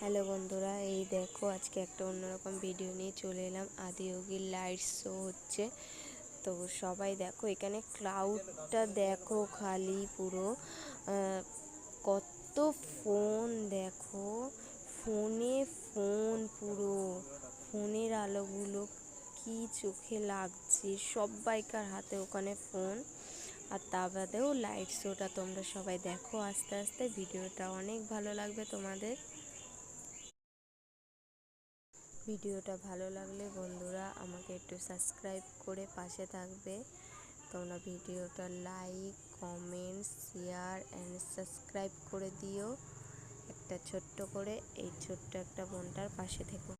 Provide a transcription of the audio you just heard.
Hello বন্ধুরা, এই দেখো আজকে একটা অন্যরকম ভিডিও নিয়ে চলে এলাম। আদিয়োগীর লাইট শো হচ্ছে। তো সবাই দেখো, এখানে ক্লাউডটা দেখো খালি পুরো। কত ফোন দেখো ফোনে ফোন পুরো। ফোনের আলোগুলো কি চোখে লাগছে, সবাইকার হাতে ওখানে ফোন আর তা বাদেও লাইট শোটা তোমরা সবাই দেখো। আস্তে আস্তে ভিডিওটা অনেক ভালো লাগবে তোমাদের। ভিডিওটা ভালো লাগলে বন্ধুরা আমাকে একটু সাবস্ক্রাইব করে পাশে থাকবে। তোমরা ভিডিওটা like comment share and subscribe করে দিও। একটা ছোট্ট করে, এই ছোট্ট একটা বোনটার পাশে থেকো।